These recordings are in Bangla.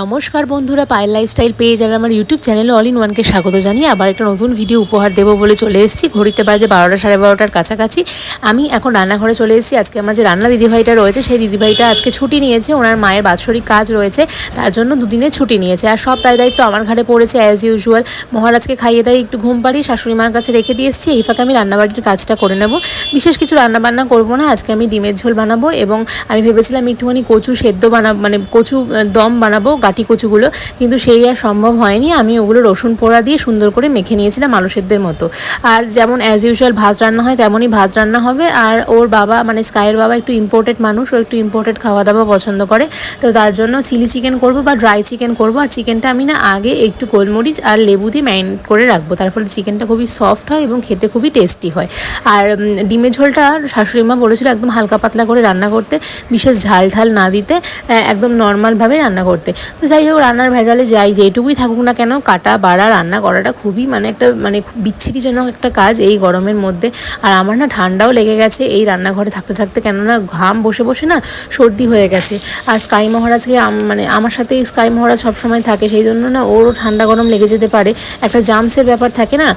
নমস্কার বন্ধুরা, পায়েল লাইফস্টাইল পেয়ে আর আমার ইউটিউব চ্যানেলে অল ইন ওয়ানকে স্বাগত জানিয়ে আবার একটা নতুন ভিডিও উপহার দেবো বলে চলে এসেছি। ঘড়িতে বাজে বারোটা সাড়ে বারোটার কাছাকাছি। আমি এখন রান্নাঘরে চলে এসেছি। আজকে আমার যে রান্না দিদিভাইটা রয়েছে, সেই দিদিভাইটা আজকে ছুটি নিয়েছে। ওনার মায়ের বাৎসরিক কাজ রয়েছে, তার জন্য দুদিনের ছুটি নিয়েছে। আর সব দায় দায়িত্ব আমার ঘাড়ে পড়েছে অ্যাজ ইউজুয়াল মহারাজকে খাইয়ে দেয়, একটু ঘুম পাড়ি শাশুড়ি মার কাছে রেখে দিয়ে এসেছি। এই ফাঁকে আমি রান্নাবাড়ির কাজটা করে নেব। বিশেষ কিছু রান্নাবান্না করব না। আজকে আমি ডিমের ঝোল বানাবো এবং আমি ভেবেছিলাম একটুখানি কচু সেদ্ধ বানাবো মানে কচু দম বানাবো গাটি কচুগুলো, কিন্তু সেই আর সম্ভব হয়নি। আমি ওগুলো রসুন পোড়া দিয়ে সুন্দর করে মেখে নিয়েছিলাম সেদ্ধের মতো। আর যেমন অ্যাজ ইউজুয়াল ভাত রান্না হয়, তেমনই ভাত রান্না হবে। আর ওর বাবা মানে স্কাইয়ের বাবা একটু ইম্পোর্টেড মানুষ, ও একটু ইম্পোর্টেড খাওয়া দাওয়া পছন্দ করে। তো তার জন্য চিলি চিকেন করব বা ড্রাই চিকেন করব। আর চিকেনটা আমি না আগে একটু গোলমরিচ আর লেবু দিয়ে ম্যারিনেট করে রাখব। তার ফলে চিকেনটা খুবই সফট হয় এবং খেতে খুবই টেস্টি হয়। আর ডিমের ঝোলটা শাশুড়ি মা বলেছিল একদম হালকা পাতলা করে রান্না করতে, বিশেষ ঝাল ঢাল না দিতে একদম নর্মালভাবে রান্না করতে। তো যাই হোক, রান্নার ভেজালে যাই, যেটুকুই থাকুক না কেন, কাটা, বাড়া, রান্না করাটা খুবই মানে একটা মানে খুব বিচ্ছিরিজনক একটা কাজ এই গরমের মধ্যে। আর আমার না ঠান্ডাও লেগে গেছে এই রান্নাঘরে থাকতে থাকতে, কেননা ঘাম বসে বসে না সর্দি হয়ে গেছে। আর স্কাই মহারাজকে মানে আমার সাথে স্কাই মহারাজ সবসময় থাকে, সেই জন্য না ওরও ঠান্ডা গরম লেগে যেতে পারে। একটা জামসের ব্যাপার থাকে না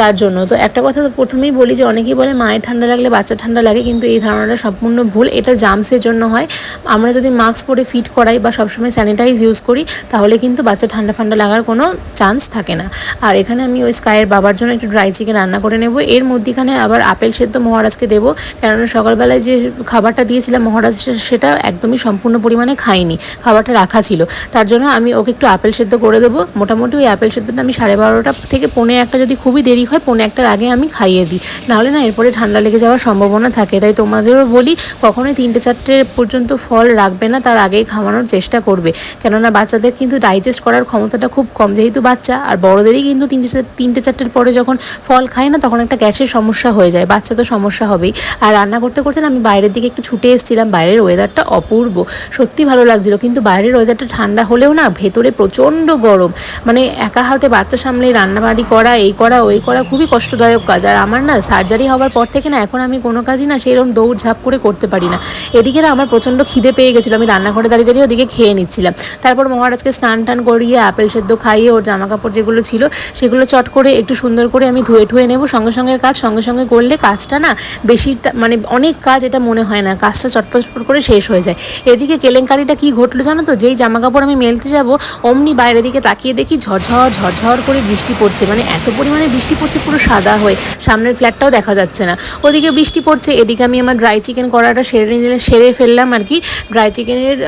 তার জন্য। তো একটা কথা তো প্রথমেই বলি যে, অনেকেই বলে মায়ের ঠান্ডা লাগলে বাচ্চা ঠান্ডা লাগে, কিন্তু এই ধারণাটা সম্পূর্ণ ভুল। এটা জামসের জন্য হয়। আমরা যদি মাস্ক পরে ফিট করাই বা সবসময় স্যানিটাইজ ইউজ করি, তাহলে কিন্তু বাচ্চা ঠান্ডা ফান্ডা লাগার কোনো চান্স থাকে না। আর এখানে আমি ওই স্কাইয়ের বাবার জন্য একটু ড্রাই চিকেন রান্না করে নেব। এর মধ্যেখানে আবার আপেল সেদ্ধ মহারাজকে দেবো, কেননা সকালবেলায় যে খাবারটা দিয়েছিলাম মহারাজ সেটা একদমই সম্পূর্ণ পরিমাণে খাইনি, খাবারটা রাখা ছিল। তার জন্য আমি ওকে একটু আপেল সেদ্ধ করে দেবো। মোটামুটি ওই আপেল সেদ্ধটা আমি সাড়ে বারোটা থেকে পৌনে একটা যদি খুবই দেরি হয়, পৌনে একটার আগে আমি খাইয়ে দিই। নাহলে না, এরপরে ঠান্ডা লেগে যাওয়ার সম্ভাবনা থাকে। তাই তোমাদেরও বলি, কখনোই তিনটে চারটে পর্যন্ত ফল রাখবে না, তার আগেই খাওয়ানোর চেষ্টা করবে। কেননা বাচ্চাদের কিন্তু ডাইজেস্ট করার ক্ষমতাটা খুব কম। যেহেতু বাচ্চা, আর বড়দেরই কিন্তু তিনটে তিনটে চারটের পরে যখন ফল খায় না, তখন একটা গ্যাসের সমস্যা হয়ে যায়। বাচ্চা তো সমস্যা হবেই। আর রান্না করতে করতে আমি বাইরের দিকে একটু ছুটে এসেছিলাম। বাইরের ওয়েদারটা অপূর্ব। সত্যি ভালো লাগছিল। কিন্তু বাইরের ওয়েদারটা ঠান্ডা হলেও না, ভেতরে প্রচণ্ড গরম। মানে একা হাতে বাচ্চা সামলে রান্নাবাড়ি করা, এই করা, ওই করা খুবই কষ্টদায়ক কাজ। আর আমার না সার্জারি হওয়ার পর থেকে না, এখন আমি কোনো কাজই না সেরকম দৌড় ঝাঁপ করে করতে পারি না। এদিকে না, আমার প্রচণ্ড খিদে পেয়ে গেছিল। আমি রান্নাঘরে দাঁড়িয়ে দাঁড়িয়ে ওদিকে খেয়ে নিচ্ছিলাম। তারপর মহারাজকে স্নান টান করিয়ে আপেল সেদ্ধ খাইয়ে ওর জামা কাপড় যেগুলো ছিল সেগুলো চট করে একটু সুন্দর করে আমি ধুয়ে ঠুয়ে নেব। সঙ্গে সঙ্গে কাজ, সঙ্গে সঙ্গে করলে কাজটা না বেশি মানে অনেক কাজ এটা মনে হয় না। কাজটা চটপট করে শেষ হয়ে যায়। এদিকে কেলেঙ্কারিটা কি ঘটলো জানো তো? যেই জামা কাপড় আমি মেলতে যাব, অমনি বাইরের দিকে তাকিয়ে দেখি ঝরঝর ঝরঝর করে বৃষ্টি পড়ছে। মানে এত পরিমাণে বৃষ্টি পড়ছে পুরো সাদা হয়ে। সামনের ফ্ল্যাটটাও দেখা যাচ্ছে না। ওদিকে বৃষ্টি পড়ছে, এদিকে আমি আমার ড্রাই চিকেন করাটা সেরে নিলে, সেরে ফেললাম আর কি। ড্রাই চিকেনের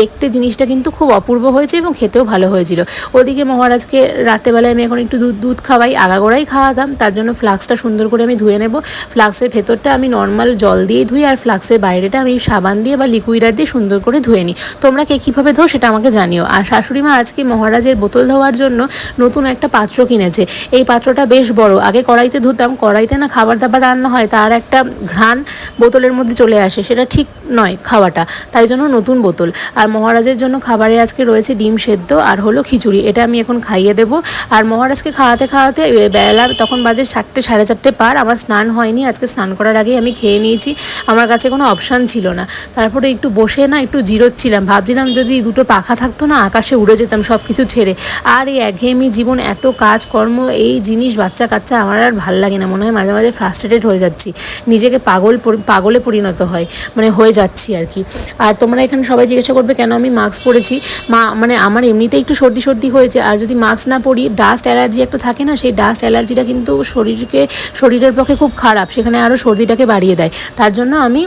দেখতে জিনিসটা কিন্তু খুব অপূর্ব হয়েছে এবং খেতেও ভালো হয়েছিল। ওদিকে মহারাজকে রাতেবেলায় আমি এখন একটু দুধ দুধ খাওয়াই, আগাগোড়াই খাওয়াতাম। তার জন্য ফ্লাক্সটা সুন্দর করে আমি ধুয়ে নেব। ফ্লাক্সের ভেতরটা আমি নর্মাল জল দিয়ে ধুই আর ফ্লাক্সের বাইরেটা আমি সাবান দিয়ে বা লিকুইডার দিয়ে সুন্দর করে ধুয়ে নিই। তোমরা কে কীভাবে ধো সেটা আমাকে জানিও। আর শাশুড়ি মা আজকে মহারাজের বোতল ধোয়ার জন্য নতুন একটা পাত্র কিনেছে। এই পাত্রটা বেশ বড়। আগে কড়াইতে ধুতাম, কড়াইতে না খাবার দাবার রান্না হয়, তার একটা ঘ্রাণ বোতলের মধ্যে চলে আসে। সেটা ঠিক নয় খাওয়াটা, তাই জন্য নতুন বোতল। আর মহারাজের জন্য খাবারে আজকে রয়েছে ডিম সেদ্ধ আর হলো খিচুড়ি। এটা আমি এখন খাইয়ে দেবো। আর মহারাজকে খাওয়াতে খাওয়াতে বেলা তখন বাজে চারটে সাড়ে চারটে পার। আমার স্নান হয়নি, আজকে স্নান করার আগেই আমি খেয়ে নিয়েছি। আমার কাছে কোনো অপশান ছিল না। তারপরে একটু বসে না একটু জিরোচ্ছিলাম। ভাবছিলাম যদি দুটো পাখা থাকতো না, আকাশে উড়ে যেতাম সব কিছু ছেড়ে। আর এই একঘেয়েমি জীবন, এত কাজকর্ম, এই জিনিস বাচ্চা কাচ্চা আমার আর ভালো লাগে না। মনে হয় মাঝে মাঝে ফ্রাস্ট্রেটেড হয়ে যাচ্ছি। নিজেকে পাগল পাগলে পরিণত হয়। মানে হয়ে যাচ্ছি আর কি। আর তোমরা এখানে সবাই জিজ্ঞাসা করবে, কেন আমি মাস্ক পরেছি? মা মানে আমার এমনিতে একটু সর্দি সর্দি হয়েছে, আর যদি মাস্ক না পরি ডাস্ট অ্যালার্জি একটা থাকে না, সেই ডাস্ট অ্যালার্জিটা কিন্তু শরীরকে, শরীরের পক্ষে খুব খারাপ, সেখানে আরও সর্দিটাকে বাড়িয়ে দেয়। তার জন্য আমি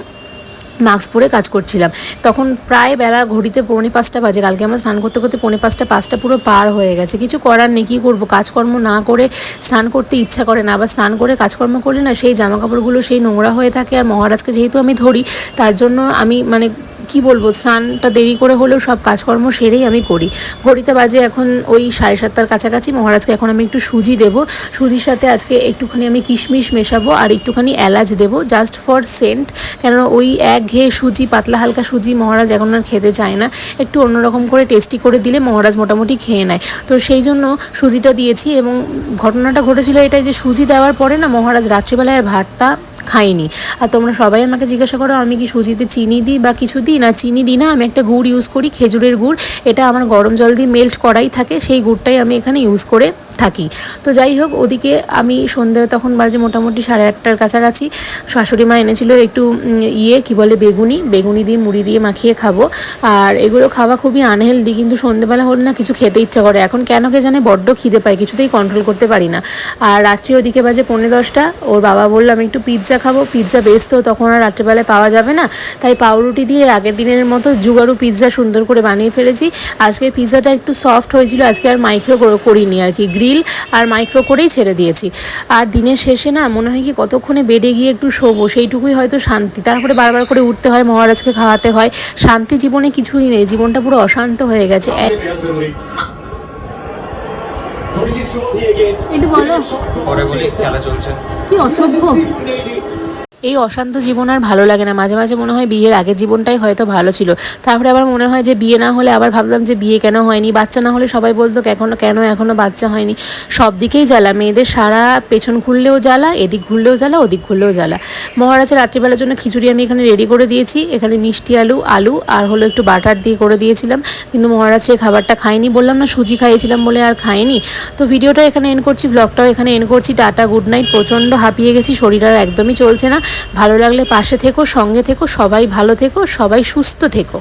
মাস্ক পরে কাজ করছিলাম। তখন প্রায় বেলা ঘড়িতে পৌনে পাঁচটা বাজে, কালকে আমার স্নান করতে করতে পৌনে পাঁচটা পাঁচটা পুরো পার হয়ে গেছে। কিছু করার নেই, কী করব? কাজকর্ম না করে স্নান করতে ইচ্ছা করে না, আবার স্নান করে কাজকর্ম করলে না সেই জামা কাপড়গুলো সেই নোংরা হয়ে থাকে। আর মহারাজকে যেহেতু আমি ধরি, তার জন্য আমি মানে কি বলব, স্নানটা দেরি করে হলেও সব কাজকর্ম সেরেই আমি করি। ঘড়িতে বাজে এখন ওই সাড়ে সাতটার কাছাকাছি, মহারাজকে এখন আমি একটু সুজি দেবো। সুজির সাথে আজকে একটুখানি আমি কিশমিশ মেশাবো আর একটুখানি এলাচ দেবো জাস্ট ফর সেন্ট কেন ওই এক ঘেয়ে সুজি, পাতলা হালকা সুজি মহারাজ এখন আর খেতে চায় না। একটু অন্যরকম করে টেস্টি করে দিলে মহারাজ মোটামুটি খেয়ে নেয়। তো সেই জন্য সুজিটা দিয়েছি এবং ঘটনাটা ঘটেছিল এটাই যে সুজি দেওয়ার পরে না মহারাজ রাত্রিবেলায় আর ভাতটা খাইনি। আর তোমরা সবাই আমাকে জিজ্ঞাসা করো, আমি কি সুজিতে চিনি দিই বা কিছু দিই? না, চিনি দিই না, আমি একটা গুড় ইউজ করি, খেজুরের গুড়। এটা আমার গরম জল দিয়ে মেল্ট করাই থাকে, সেই গুড়টাই আমি এখানে ইউজ করে থাকি। তো যাই হোক, ওদিকে আমি সন্ধ্যে তখন বাজে মোটামুটি সাড়ে আটটার কাছাকাছি। শাশুড়ি মা এনেছিল একটু ইয়ে কি বলে, বেগুনি। বেগুনি দিয়ে, মুড়ি দিয়ে মাখিয়ে খাব। আর এগুলো খাওয়া খুবই আনহেলদি কিন্তু সন্ধ্যেবেলা হলে না কিছু খেতে ইচ্ছা করে। এখন কেন কে জানে বড্ড খিদে পায়, কিছুতেই কন্ট্রোল করতে পারি না। আর রাত্রি ওদিকে বাজে পৌনে দশটা, ওর বাবা বলল, আমি একটু পিৎজা খাব পিৎজা বেশ তো, তখন আর রাত্রেবেলায় পাওয়া যাবে না। তাই পাউরুটি দিয়ে আগের দিনের মতো জুগারু পিৎজা সুন্দর করে বানিয়ে ফেলেছি। আজকে পিৎজাটা একটু সফট হয়েছিল, আজকে আর মাইক্রো করিনি আর কি গ্রিল আর মাইক্রো করেই ছেড়ে দিয়েছি। আর দিনের শেষে না মনে হয় কি কতক্ষণে বেডে গিয়ে একটু শোবো সেইটুকুই হয়তো শান্তি। তারপরে বারবার করে উঠতে হয় মহারাজকে খাওয়াতে হয়। শান্তি জীবনে কিছুই নেই জীবনটা পুরো অশান্ত হয়ে গেছে। এক- একটু বলো। পরে বলি খেলা চলছে। কি অসভ্য। এই অশান্ত জীবন আর ভালো লাগে না। মাঝে মাঝে মনে হয় বিয়ের আগের জীবনটাই হয়তো ভালো ছিল। তারপরে আবার মনে হয় যে বিয়ে না হলে আবার ভাবলাম যে বিয়ে কেন হয়নি। বাচ্চা না হলে সবাই বলতো এখনও কেন এখনও বাচ্চা হয়নি। সব দিকেই জ্বালা। মেয়েদের সারা পেছন ঘুরলেও জ্বালা, এদিক ঘুরলেও জ্বালা, ওদিক ঘুরলেও জ্বালা। মহারাজের রাত্রিবেলার জন্য খিচুড়ি আমি এখানে রেডি করে দিয়েছি। এখানে মিষ্টি আলু আলু আর হলো একটু বাটার দিয়ে করে দিয়েছিলাম। কিন্তু মহারাজ সেই খাবারটা খায়নি। বললাম, না, সুজি খাইয়েছিলাম বলে আর খায়নি। তো ভিডিওটা এখানে এন্ড করছি ব্লগটাও এখানে এন্ড করছি। টাটা গুড নাইট প্রচণ্ড হাঁপিয়ে গেছি। শরীর আর একদমই চলছে না। ভালো লাগলে পাশে থেকো সঙ্গে থেকো সবাই ভালো থেকো সবাই সুস্থ থেকো।